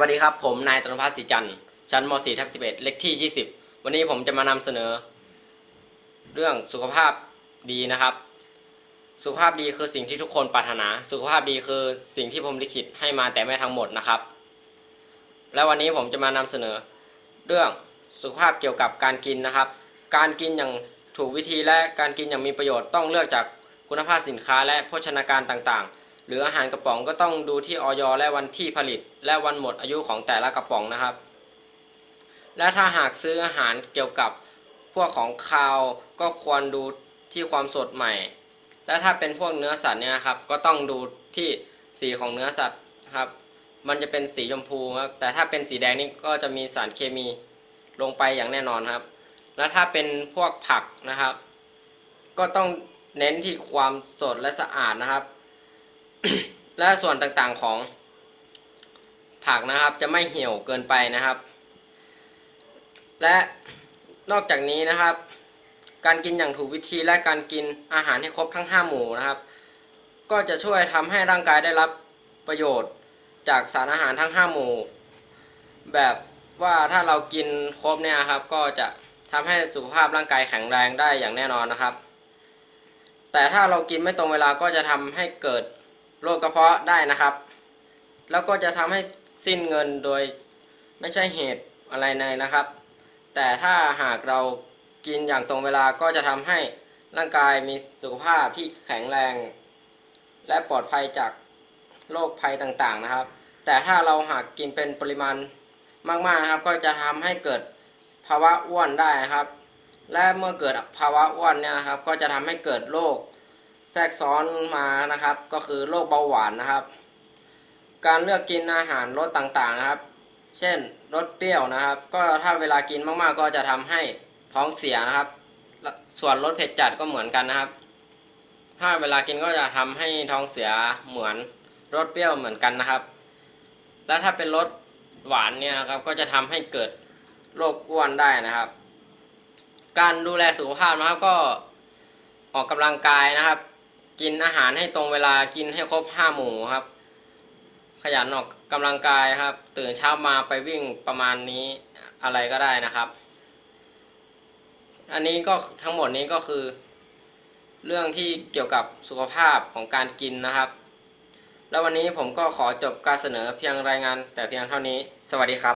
วัสดีครับ ผมนายตนพัฒน์ศรีจันทร์ชั้นม .4 ทับ11 เลขที่ 20 วันนี้ผมจะมานำเสนอ เรื่องสุขภาพดีนะครับ สุขภาพดีคือสิ่งที่ทุกคนปรารถนา สุขภาพดีคือสิ่งที่ผมลิขิตให้มาแต่ไม่ทั้งหมดนะครับ และวันนี้ผมจะมานำเสนอ เรื่องสุขภาพเกี่ยวกับการกินนะครับ การกินอย่างถูกวิธีและการกินอย่างมีประโยชน์ต้องเลือกจากคุณภาพสินค้าและโภชนาการต่างๆ หรืออาหารกระป๋องก็ต้องดูที่ออยและวันที่ผลิต และวันหมดอายุของแต่ละกระป๋องนะครับ และถ้าหากซื้ออาหารเกี่ยวกับพวกของคาวก็ควรดูที่ความสดใหม่ และถ้าเป็นพวกเนื้อสัตว์เนี่ยครับก็ต้องดูที่สีของเนื้อสัตว์ครับ มันจะเป็นสีชมพูครับแต่ถ้าเป็นสีแดงนี่ก็จะมีสารเคมีลงไปอย่างแน่นอนครับ แล้วถ้าเป็นพวกผักนะครับ ก็ต้องเน้นที่ความสดและสะอาดนะครับ และส่วนต่างๆของผักนะครับ จะไม่เหี่ยวเกินไปนะครับ และนอกจากนี้นะครับ การกินอย่างถูกวิธีและการกินอาหารให้ครบทั้งห้าหมู่นะครับ ก็จะช่วยทำให้ร่างกายได้รับประโยชน์จากสารอาหารทั้งห้าหมู่ แบบว่าถ้าเรากินครบเนี่ยครับ ก็จะทำให้สุขภาพร่างกายแข็งแรงได้อย่างแน่นอนนะครับ แต่ถ้าเรากินไม่ตรงเวลาก็จะทำให้เกิด โรคกระเพาะได้นะครับ แล้วก็จะทำให้สิ้นเงินโดยไม่ใช่เหตุอะไรเลยนะครับ แต่ถ้าหากเรากินอย่างตรงเวลาก็จะทำให้ร่างกายมีสุขภาพที่แข็งแรง และปลอดภัยจากโรคภัยต่างๆนะครับ แต่ถ้าเราหากกินเป็นปริมาณมากๆนะครับ ก็จะทำให้เกิดภาวะอ้วนได้นะครับ และเมื่อเกิดภาวะอ้วนเนี่ยนะครับ ก็จะทำให้เกิดโรค ทรกซ้อนมานะครับ ก็คือโรคเบาหวานนะครับ การเลือกกินอาหารรสต่างๆนะครับ เช่นรสเปรี้ยวนะครับ ก็ถ้าเวลากินมากๆ ก็จะทำให้ท้องเสียนะครับ ส่วนรสเผ็ดจัดก็เหมือนกันนะครับ ถ้าเวลากินก็จะทำให้ท้องเสียเหมือนรสเปรี้ยวเหมือนกันนะครับ และถ้าเป็นรสหวานเนี่ยครับ ก็จะทำให้เกิดโรคอ้วนได้นะครับ การดูแลสุขภาพนะครับก็ออกกำลังกายนะครับ กินอาหารให้ตรงเวลากินให้ครบห้าหมู่ครับ ขยันออกกำลังกายครับ ตื่นเช้ามาไปวิ่งประมาณนี้อะไรก็ได้นะครับ อันนี้ก็ทั้งหมดนี้ก็คือ เรื่องที่เกี่ยวกับสุขภาพของการกินนะครับ แล้ววันนี้ผมก็ขอจบการเสนอเพียงรายงานแต่เพียงเท่านี้ สวัสดีครับ